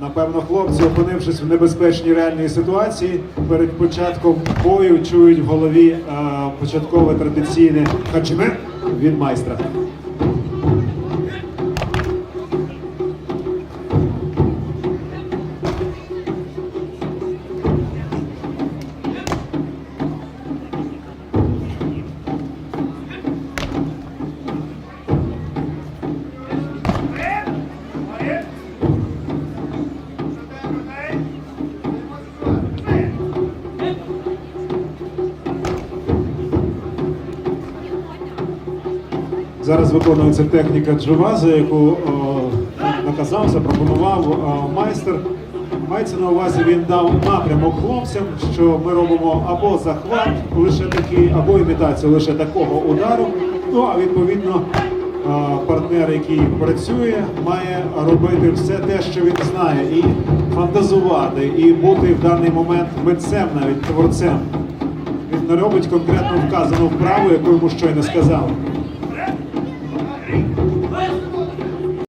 Напевно, хлопці, опинившись в небезпечній реальній ситуації, перед початком бою чують в голові е, початкове традиційне хачме від майстра. Зараз виконується техніка джувази, яку о, наказав, запропонував о, майстер. Мається на увазі, він дав напрямок хлопцям, що ми робимо або захват лише такий, або імітацію лише такого удару. Ну а відповідно партнер, який працює, має робити все те, що він знає, і фантазувати, і бути в даний момент митцем, навіть творцем. Він не робить конкретно вказану вправу, яку йому щойно сказав.